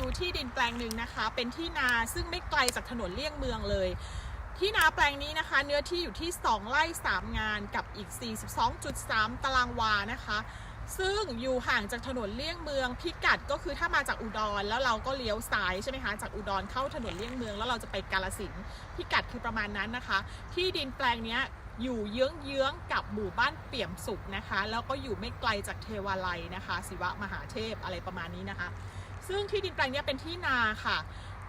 ดูที่ดินแปลงหนึ่งนะคะ เป็นที่นาซึ่งไม่ไกลจากถนนเลี่ยงเมืองเลย ที่นาแปลงนี้นะคะ เนื้อที่อยู่ที่ 2 ไร่ 3 งานกับอีก 42.3 ตารางวานะคะ ซึ่งอยู่ห่างจากถนนเลี่ยงเมือง พิกัดก็คือถ้ามาจากอุดรแล้วเราก็เลี้ยวซ้ายใช่ไหมคะจากอุดรเข้าถนนเลี่ยงเมือง แล้วเราจะไปกาลสินธุ์พิกัดคือประมาณนั้นนะคะ ที่ดินแปลงนี้อยู่เยื้องๆกับหมู่บ้านเปี่ยมสุขนะคะ แล้วก็อยู่ไม่ไกลจากเทวาลัยนะคะ ศิวะมหาเทพอะไรประมาณนี้นะคะ ซึ่งที่ดินแปลงนี้เป็นที่นาค่ะ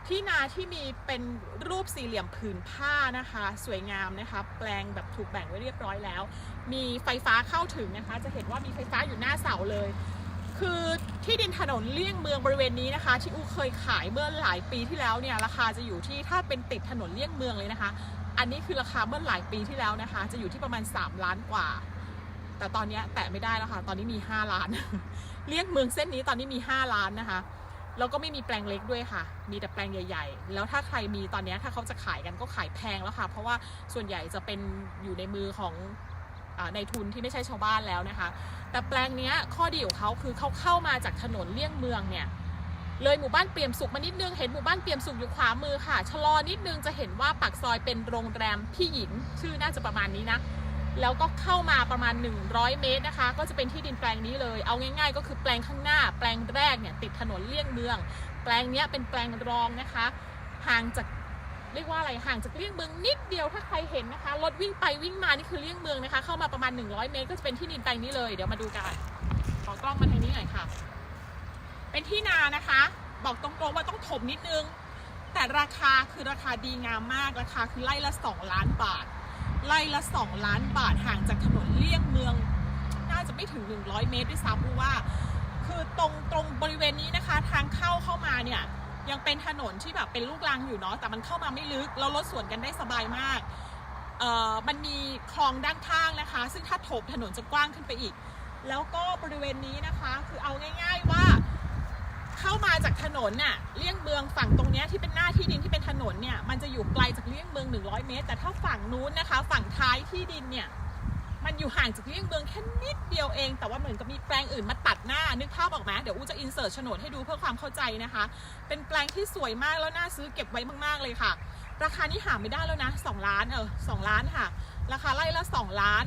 ที่นาที่มีเป็นรูปสี่เหลี่ยมผืนผ้านะคะ สวยงามนะคะ แปลงแบบถูกแบ่งไว้เรียบร้อยแล้ว มีไฟฟ้าเข้าถึงนะคะ จะเห็นว่ามีไฟฟ้าอยู่หน้าเสาเลย คือที่ดินถนนเลี่ยงเมืองบริเวณนี้นะคะ ที่อูเคยขายเมื่อหลายปีที่แล้วเนี่ยราคาจะอยู่ที่ถ้าเป็นติดถนนเลี่ยงเมืองเลยนะคะ อันนี้คือราคาเมื่อหลายปีที่แล้วนะคะ จะอยู่ที่ประมาณ 3 ล้านกว่าแต่ตอนนี้แตะไม่ได้แล้วค่ะ ตอนนี้มี 5 ล้านเลี่ยงเมืองเส้นนี้ตอนนี้มี 5 ล้านนะคะ แล้วก็ไม่มีแปลงเล็กด้วยค่ะ มีแต่แปลงใหญ่ ๆ แล้วถ้าใครมีตอนนี้ถ้าเขาจะขายกันก็ขายแพงแล้วค่ะ เพราะว่าส่วนใหญ่จะเป็นอยู่ในมือของอในทุนที่ไม่ใช่ชาวบ้านแล้วนะคะ แต่แปลงนี้ข้อดีของเขาคือเขาเข้ามาจากถนนเลี่ยงเมืองเนี่ยเลยหมู่บ้านเปี่ยมสุขมานิดนึง เห็นหมู่บ้านเปี่ยมสุขอยู่ขวามือค่ะ ชะลอนิดนึงจะเห็นว่าปากซอยเป็นโรงแรมพี่หญิง ชื่อน่าจะประมาณนี้นะ แล้วก็เข้ามาประมาณ 100 เมตรนะคะ ก็จะเป็นที่ดินแปลงนี้เลย เอาง่าย ๆ ก็คือแปลงข้างหน้า แปลงแรกเนี่ยติดถนนเลี่ยงเมือง แปลงเนี้ยเป็นแปลงรองนะคะ ห่างจากเรียกว่าอะไรห่างจากเลี่ยงเมืองนิดเดียวถ้าใครเห็นนะคะรถวิ่งไปวิ่งมานี่คือเลี่ยงเมืองนะคะ เข้ามาประมาณ 100 เมตร ก็จะเป็นที่ดินแปลงนี้เลยเดี๋ยวมาดูกันขอกล้องมาทางนี้หน่อยค่ะ เป็นที่นานะคะ บอกตรงๆว่าต้องถมนิดนึง แต่ราคาคือราคาดีงามมากราคาคือไร่ละ 2 ล้านบาท ไร่ละ 2 ล้านบาทห่างจากถนนเลี่ยงเมือง น่าจะไม่ถึง 100 เมตรด้วยซ้ำเพราะว่า คือตรงตรงบริเวณนี้นะคะ ทางเข้าเข้ามาเนี่ยยังเป็นถนนที่แบบเป็นลูกรังอยู่เนาะแต่มันเข้ามาไม่ลึกแล้วรถสวนกันได้สบายมากเอ่อมันมีคลองด้านข้างนะคะ ซึ่งถ้าถมถนนจะกว้างขึ้นไปอีก แล้วก็บริเวณนี้นะคะ คือเอาง่าย ๆว่า เข้ามาจากถ นนน่ะเลี่ยงเมืองฝั่งตรงนี้ที่เป็นหน้าที่ดินที่เป็นถนนเนี่ยมันจะอยู่ไกลจากเลี่ยงเมือง 100 เมตร แต่ถ้าฝั่งนู้นนะคะ ฝั่งท้ายที่ดินเนี่ยมันอยู่ห่างจากเลี่ยงเมืองแค่นิดเดียวเอง แต่ว่าเหมือนกับมีแปลงอื่นมาตัดหน้า นึกภาพออกไหมเดี๋ยวอูจะอินเสิร์ตโฉนดให้ดูเพื่อความเข้าใจนะคะ เป็นแปลงที่สวยมากแล้วน่าซื้อเก็บไว้มากๆเลยค่ะ ราคานี้หาไม่ได้แล้วนะ 2 ล้านเออ2ล้านค่ะ ราคาไร่ละ 2 ล้าน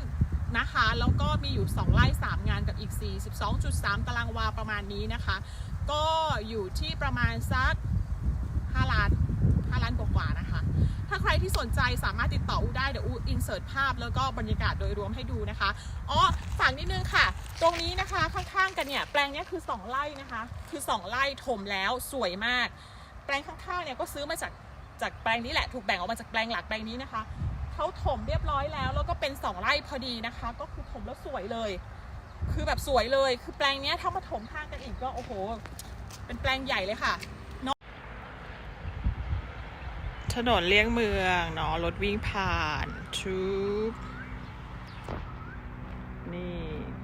นะคะ แล้วก็มีอยู่ 2 ไร่ 3 งานกับอีก 42.3 ตารางวาประมาณนี้นะคะ ก็อยู่ที่ประมาณสัก5ล้าน5ล้านกว่าๆนะคะ ถ้าใครที่สนใจสามารถติดต่ออูได้ เดี๋ยวอูอินเสิร์ตภาพแล้วก็บรรยากาศโดยรวมให้ดูนะคะ อ๋อฝากนิดนึงค่ะ ตรงนี้นะคะข้างๆกันเนี่ย แปลงนี้คือ 2 ไร่นะคะ คือ 2 ไร่ถมแล้วสวยมาก แปลงข้างๆเนี่ยก็ซื้อมาจากจากแปลงนี้แหละ ถูกแบ่งออกมาจากแปลงหลักแปลงนี้นะคะเขาถมเรียบร้อยแล้ว แล้วก็เป็น 2 ไร่พอดีนะคะ ก็คือถมแล้วสวยเลย คือแบบสวยเลย คือแปลงนี้ถ้ามาถมข้างกันอีกก็โอ้โห เป็นแปลงใหญ่เลยค่ะถนนเลี่ยงเมืองเนาะรถวิ่งผ่านชูบนี่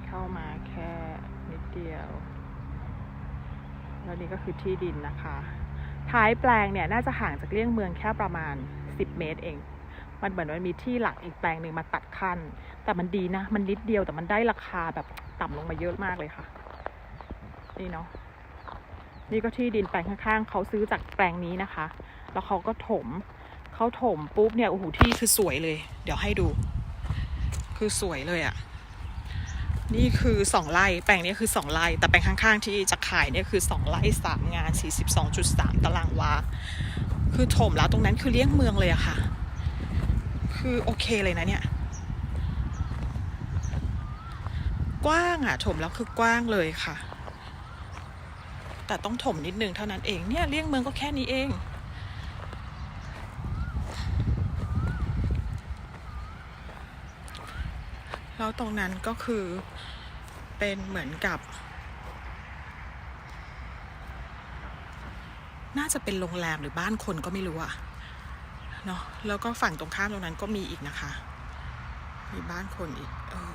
เข้ามาแค่นิดเดียว แล้วนี่ก็คือที่ดินนะคะ ท้ายแปลงเนี่ย น่าจะห่างจากเลี่ยงเมืองแค่ประมาณ 10 เมตรเอง มันเหมือนมันมีที่หลักอีกแปลงหนึ่งมาตัดขั้น แต่มันดีนะ มันนิดเดียวแต่มันได้ราคาแบบต่ำลงมาเยอะมากเลยค่ะ นี่เนาะนี่ก็ที่ดินแปลงข้างๆเขาซื้อจากแปลงนี้นะคะ แล้วเขาก็ถมเขาถมปุ๊บเนี่ยโอ้โหที่คือสวยเลย เดี๋ยวให้ดู คือสวยเลยอะ่ะนี่คือสองไร่แปลงนี้คือสองไร่แต่แปลงข้างๆที่จะขายเนี่ยคือสองไร่สามงานสี่สิบสองจุดสามตารางวา คือถมแล้วตรงนั้นคือเลี้ยงเมืองเลยอะค่ะ คือโอเคเลยนะเนี่ย กว้างอะถมแล้วคือกว้างเลยค่ะ แต่ต้องถมนิดนึงเท่านั้นเองเนี่ยเลี่ยงเมืองก็แค่นี้เองแล้วตรงนั้นก็คือเป็นเหมือนกับ น่าจะเป็นโรงแรมหรือบ้านคนก็ไม่รู้อะ เนาะแล้วก็ฝั่งตรงข้ามตรงนั้นก็มีอีกนะคะ มีบ้านคนอีก เออ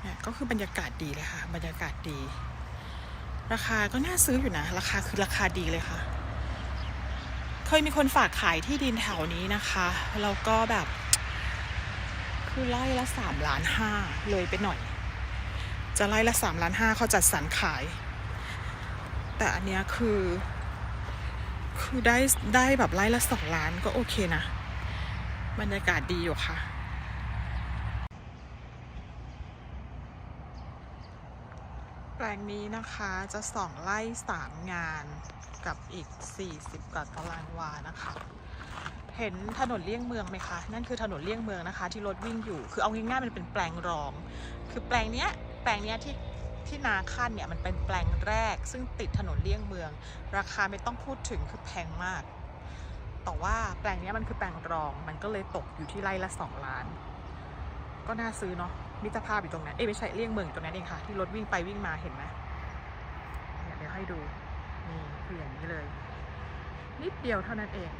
เนี่ยก็คือบรรยากาศดีเลยค่ะ บรรยากาศดี ราคาก็น่าซื้ออยู่นะ ราคาคือราคาดีเลยค่ะ เคยมีคนฝากขายที่ดินแถวนี้นะคะแล้วก็แบบ คือไร่ละสามล้านห้าเลยไปหน่อย จะไร่ละสามล้านห้าเขาจัดสรรขาย แต่อันเนี้ยคือ คือได้ได้แบบไร่ละสองล้านก็โอเคนะ บรรยากาศดีอยู่ค่ะแปลงนี้นะคะจะสองไร่สามงานกับอีก 40กว่าตารางวานะคะ เห็นถนนเลี่ยงเมืองไหมคะ นั่นคือถนนเลี่ยงเมืองนะคะ ที่รถวิ่งอยู่ คือเอาง่ายๆมันเป็นแปลงรอง คือแปลงเนี้ยแปลงเนี้ยที่ ที่นาขั้นเนี่ยมันเป็นแปลงแรก ซึ่งติดถนนเลี่ยงเมือง ราคาไม่ต้องพูดถึงคือแพงมาก แต่ว่าแปลงนี้มันคือแปลงรอง มันก็เลยตกอยู่ที่ไร่ละสองล้าน ก็น่าซื้อเนาะมิตรภาพอยู่ตรงนั้น เอ้ไม่ใช่เลี่ยงเมืองอยู่ตรงนั้นเองค่ะ ที่รถวิ่งไปวิ่งมาเห็นไหมเนี่ยเดี๋ยวให้ดู นี่คืออย่างนี้เลย นิดเดียวเท่านั้นเอง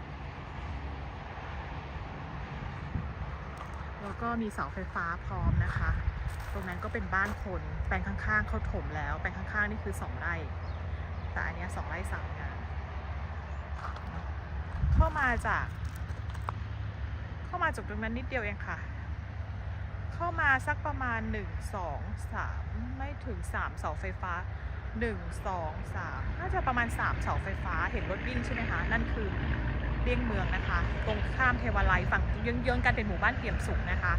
แล้วก็มีเสาไฟฟ้าพร้อมนะคะ ตรงนั้นก็เป็นบ้านคน แปลงข้างๆเขาถมแล้ว แปลงข้างๆนี่คือสองไร่ แต่อันนี้สองไร่สามงาน เข้ามาจาก เข้ามาจากตรงนั้นนิดเดียวเองค่ะ เข้ามาสักประมาณ1 2 3ไม่ถึง3เสาไฟฟ้า1 2 3น่าจะประมาณ3เสาไฟฟ้า เห็นรถวิ่งใช่ไหมคะ นั่นคือ เลี่ยงเมืองนะคะ ตรงข้ามเทวาลัยฝั่งเยื้องๆกันเป็นหมู่บ้านเปี่ยมสุขนะคะ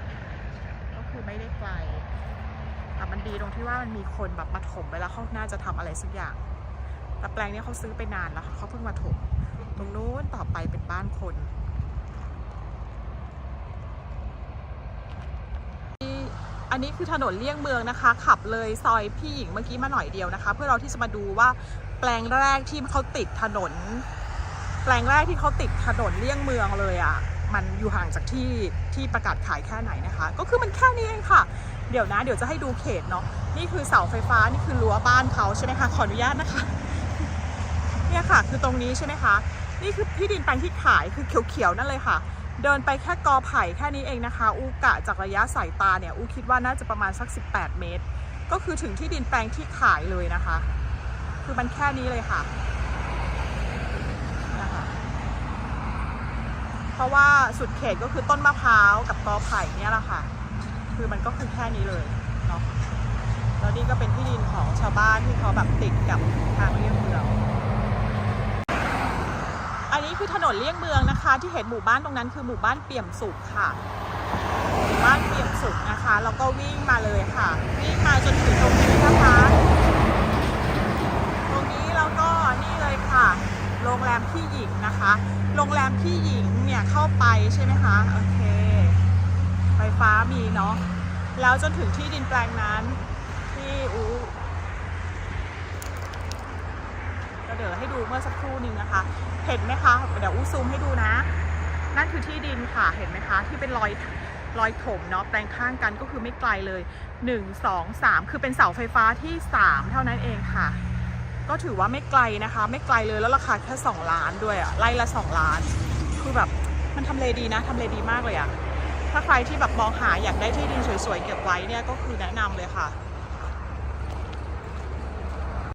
ก็คือไม่ได้ไกลแต่มันดีตรงที่ว่ามันมีคนแบบมาถมไปแล้วเขาน่าจะทำอะไรสักอย่าง แต่แปลงนี้เขาซื้อไปนานแล้วเขาเพิ่งมาถม ตรงนู้นต่อไปเป็นบ้านคนอันนี้คือถนนเลี่ยงเมืองนะคะ ขับเลยซอยพี่หญิงเมื่อกี้มาหน่อยเดียวนะคะ เพื่อเราที่จะมาดูว่าแปลงแรกที่เขาติดถนน แปลงแรกที่เขาติดถนนเลี่ยงเมืองเลยอะ่ะ มันอยู่ห่างจากที่ที่ประกาศขายแค่ไหนนะคะ ก็คือมันแค่นี้เองค่ะ เดี๋ยวนะเดี๋ยวจะให้ดูเขตเนาะ นี่คือเสาไฟฟ้า นี่คือรั้วบ้านเขาใช่ไหมคะ ขออนุญาตนะคะ เนี่ยค่ะ คือตรงนี้ใช่ไหมคะ นี่คือที่ดินแปลงที่ขายคือเขียวๆนั่นเลยค่ะ เดินไปแค่กอไผ่แค่นี้เองนะคะ อูกะจากระยะสายตาเนี่ย อูคิดว่าน่าจะประมาณสัก 18 เมตร ก็คือถึงที่ดินแปลงที่ขายเลยนะคะ คือมันแค่นี้เลยค่ะนะคะ เพราะว่าสุดเขตก็คือต้นมะพร้าวกับกอไผ่เนี่ยแหละค่ะ คือมันก็คือแค่นี้เลยเนาะแล้วนี่ก็เป็นที่ดินของชาวบ้านที่เขาแบบติดกับทางเลี่ยงเมือง อันนี้คือถนนเลี่ยงเมืองนะคะ ที่เห็นหมู่บ้านตรงนั้นคือหมู่บ้านเปี่ยมสุขค่ะหมู่บ้านเปี่ยมสุขนะคะแล้วก็วิ่งมาเลยค่ะ วิ่งมาจนถึงตรงนี้นะคะตรงนี้แล้วก็นี่เลยค่ะ โรงแรมพี่หญิงนะคะ โรงแรมพี่หญิงเนี่ยเข้าไปใช่ไหมคะ โอเค ไฟฟ้ามีเนาะ แล้วจนถึงที่ดินแปลงนั้น ที่อูก็เดี๋ยวให้ดูเมื่อสักครู่นึงนะคะ เห็นไหมคะ เดี๋ยวอู้ซูมให้ดูนะ นั่นคือที่ดินค่ะ เห็นไหมคะ ที่เป็นรอยรอยถมเนาะแปลงข้างกันก็คือไม่ไกลเลย 1 2 3 คือเป็นเสาไฟฟ้าที่ 3 เท่านั้นเองค่ะ ก็ถือว่าไม่ไกลนะคะ ไม่ไกลเลยแล้วราคาแค่2ล้านด้วยอะไร่ละ 2 ล้าน คือแบบมันทำเลดีนะทำเลดีมากเลยอะถ้าใครที่แบบมองหาอยากได้ที่ดินสวยๆเก็บไว้เนี่ยก็คือแนะนำเลยค่ะ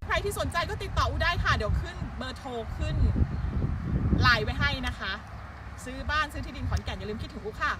ใครที่สนใจก็ติดต่ออูได้ค่ะ เดี๋ยวขึ้นเบอร์โทรขึ้นไลน์ไว้ให้นะคะ ซื้อบ้านซื้อที่ดินขอนแก่นอย่าลืมคิดถึงอูค่ะ